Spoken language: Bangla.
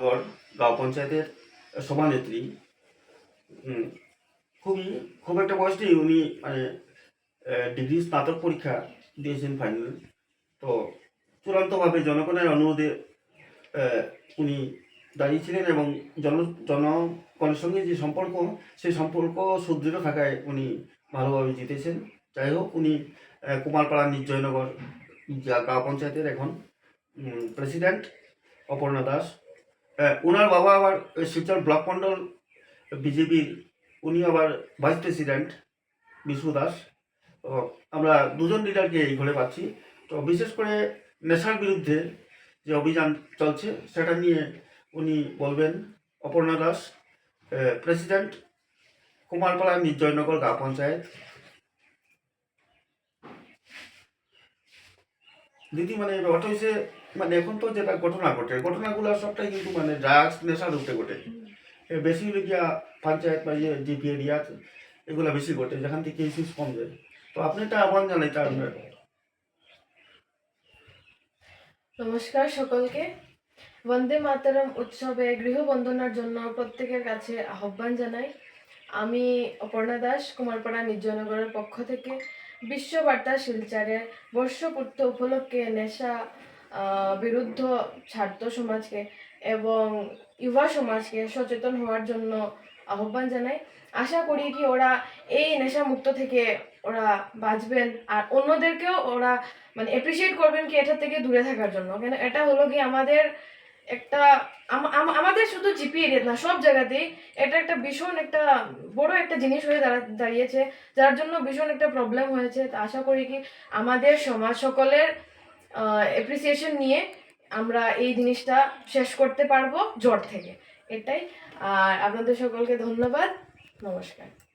নগর গাঁও পঞ্চায়েতের সভানেত্রী খুবই খুব একটা বয়স নেই, উনি মানে ডিগ্রি স্নাতক পরীক্ষা দিয়েছেন ফাইনাল তো চূড়ান্তভাবে জনগণের অনুরোধে উনি দাঁড়িয়েছিলেন এবং জন, জনগণের সঙ্গে যে সম্পর্ক, সেই সম্পর্ক সুদৃঢ় থাকায় উনি ভালোভাবে জিতেছেন। যাই হোক, উনি কুমারপাড়া নির্জয়নগর গাঁও পঞ্চায়েতের এখন প্রেসিডেন্ট অপর্ণা দাস। ওনার বাবা আবার শিলচর ব্লক মণ্ডল বিজেপির, উনি আবার ভাইস প্রেসিডেন্ট বিষ্ণু দাস। আমরা দুজন লিডারকে এই ঘরে পাচ্ছি। তো বিশেষ করে নেশার বিরুদ্ধে যে অভিযান চলছে, সেটা নিয়ে উনি বলবেন অপর্ণা দাস প্রেসিডেন্ট কুমারপাড়া নির্জয়নগর গাঁ পঞ্চায়েত। দিদি মানে ব্যাপারটা হচ্ছে মানে এখন তো যেটা ঘটনা ঘটে, ঘটনাগুলো সবটাই কিন্তু মানে ড্রাগস নেশার উপরে ঘটে। বেশি গিয়া পঞ্চায়েত বা ইয়ে জিপি এরিয়া এগুলো বেশি ঘটে, যেখান থেকে কেসিস কম যায় তো আপনি একটা আহ্বান জানাই তার নমস্কার সকলকে। বন্দে মাতারম উৎসবে গৃহবন্দনার জন্য প্রত্যেকের কাছে আহ্বান জানাই। আমি অপর্ণা দাস, কুমারপাড়া নির্জনগরের পক্ষ থেকে। বিশ্ববার্তা শিলচারের বর্ষপূর্ত উপলক্ষে নেশা বিরুদ্ধ ছাত্র সমাজকে এবং যুবা সমাজকে সচেতন হওয়ার জন্য আহ্বান জানাই। আশা করি কি ওরা এই নেশা মুক্ত থেকে ওরা বাঁচবেন আর অন্যদেরকেও ওরা মানে এপ্রিসিয়েট করবেন কি এটা থেকে দূরে থাকার জন্য। কেন, এটা হলো কি আমাদের একটা, আম- আম- আমাদের শুধু জিপি এরিয়া না, সব জায়গাতেই এটা একটা ভীষণ একটা বড় একটা জিনিস হয়ে দাঁড়া, দাঁড়িয়েছে, যার জন্য ভীষণ একটা প্রবলেম হয়েছে। তা আশা করি কি আমাদের সমাজ সকলের এপ্রিসিয়েশন নিয়ে আমরা এই জিনিসটা শেষ করতে পারব জ্বর থেকে। এটাই। আর আপনাদের সকলকে ধন্যবাদ। নমস্কার।